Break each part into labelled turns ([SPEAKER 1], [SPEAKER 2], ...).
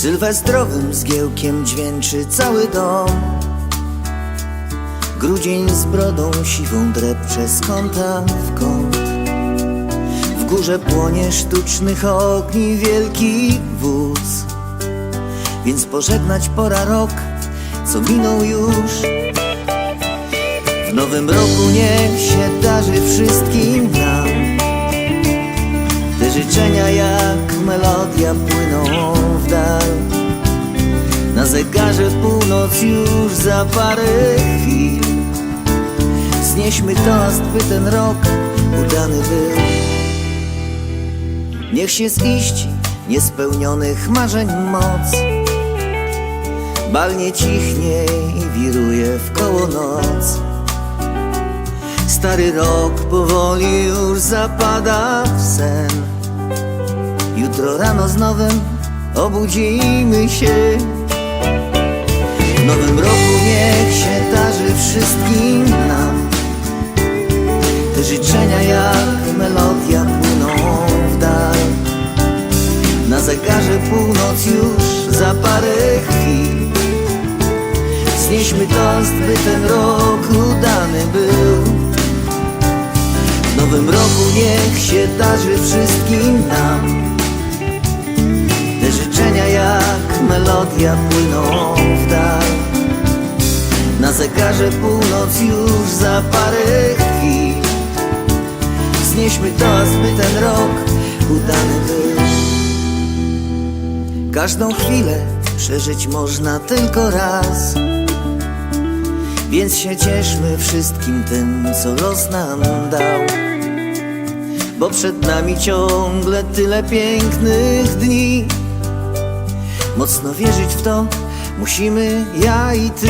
[SPEAKER 1] Sylwestrowym zgiełkiem dźwięczy cały dom. Grudzień z brodą siwą drepcze z kąta w kąt. W górze płonie sztucznych ogni wielki wóz. Więc pożegnać pora rok, co minął już. W nowym roku niech się darzy wszystkim nam życzenia jak melodia płyną w dal. Na zegarze północ już za parę chwil. Znieśmy toast, by ten rok udany był. Niech się ziści niespełnionych marzeń moc. Bal nie cichnie i wiruje w koło noc. Stary rok powoli już zapada w sen Jutro rano z nowym obudzimy się. W nowym roku niech się darzy wszystkim nam. Te życzenia jak melodia płyną w dal. Na zegarze północ już za parę chwil. Znieśmy toast, by ten rok udany był. W nowym roku niech się darzy wszystkim nam Jak melodia płyną w dal. Na zegarze północ już za parę chwil. Znieśmy toast, by ten rok udany był. Każdą chwilę przeżyć można tylko raz. Więc się cieszmy wszystkim tym, co los nam dał. Bo przed nami ciągle tyle pięknych dni Mocno wierzyć w to musimy ja i ty.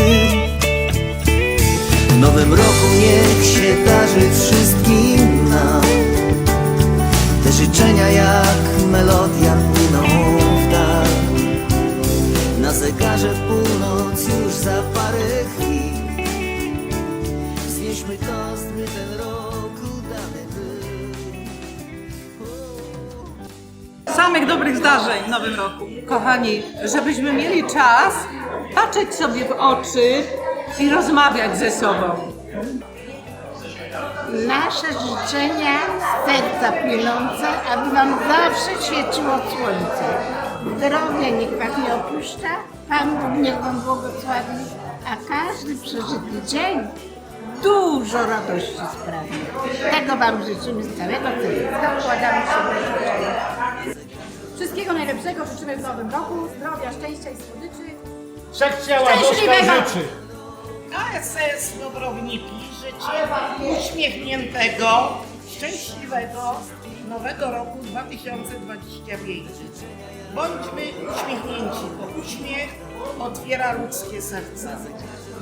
[SPEAKER 1] W nowym roku niech się darzy wszystkim nam. Te życzenia jak melodia płyną w dal. Na zegarze północ już za parę chwil. Znieśmy toast, by ten rok
[SPEAKER 2] Samych dobrych zdarzeń w nowym roku.
[SPEAKER 3] Kochani, żebyśmy mieli czas patrzeć sobie w oczy i rozmawiać ze sobą.
[SPEAKER 4] Nasze życzenia serca płynące, aby Wam zawsze świeciło słońce. Zdrowia niech Was nie opuszcza, Pan Bóg niech Wam błogosławi, a każdy przeżyty dzień dużo radości sprawi. Tego Wam życzymy z całego serca. Dokładamy się do życzenia.
[SPEAKER 5] Wszystkiego najlepszego życzymy w nowym roku, zdrowia, szczęścia i słodyczy.
[SPEAKER 6] Wszechciała
[SPEAKER 5] Szczęśliwego!
[SPEAKER 6] Boska życzy.
[SPEAKER 7] ASS Dobrowniki życie Wam uśmiechniętego, szczęśliwego nowego roku 2025. Bądźmy uśmiechnięci, bo uśmiech otwiera ludzkie serca.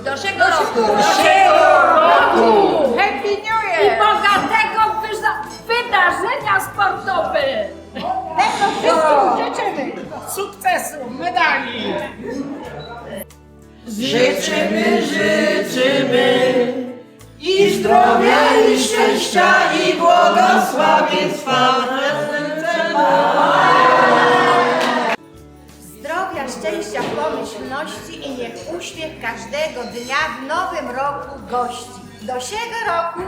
[SPEAKER 5] Doszego roku! Doszego roku! Happy New Year!
[SPEAKER 8] i bogatego wyza- wydarzenia sportowe.
[SPEAKER 5] Tego wszystkim życzymy!
[SPEAKER 7] Sukcesu, medali!
[SPEAKER 9] Życzymy, życzymy i zdrowia, i szczęścia, i błogosławieństwa.
[SPEAKER 5] Zdrowia, szczęścia, pomyślności i niech uśmiech każdego dnia w nowym roku gości. Do siego roku!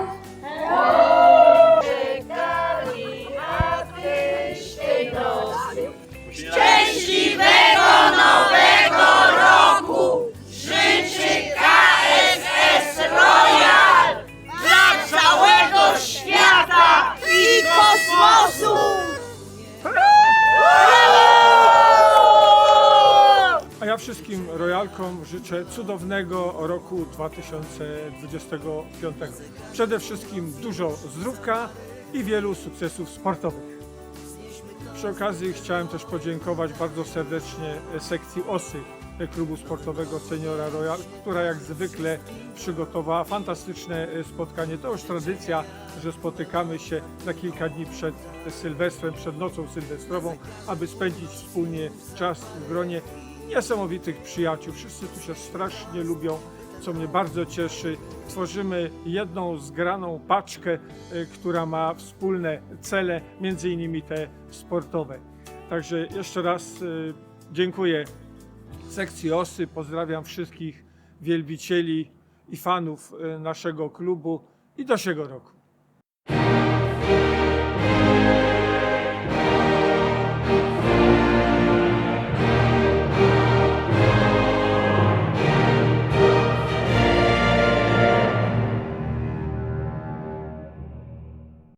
[SPEAKER 8] Szczęśliwego nowego roku życzy KSS Royal dla całego świata i kosmosu.
[SPEAKER 6] A ja wszystkim royalkom życzę cudownego roku 2025. Przede wszystkim dużo zdrówka i wielu sukcesów sportowych. Przy okazji chciałem też podziękować bardzo serdecznie sekcji OSY Klubu Sportowego Seniora Royal, która jak zwykle przygotowała fantastyczne spotkanie. To już tradycja, że spotykamy się na kilka dni przed Sylwestrem, przed nocą sylwestrową, aby spędzić wspólnie czas w gronie niesamowitych przyjaciół. Wszyscy tu się strasznie lubią, co mnie bardzo cieszy. Tworzymy jedną zgraną paczkę, y, która ma wspólne cele, między innymi te sportowe. Także jeszcze raz y, dziękuję sekcji OSY. Pozdrawiam wszystkich wielbicieli i fanów e, naszego klubu i do siego roku.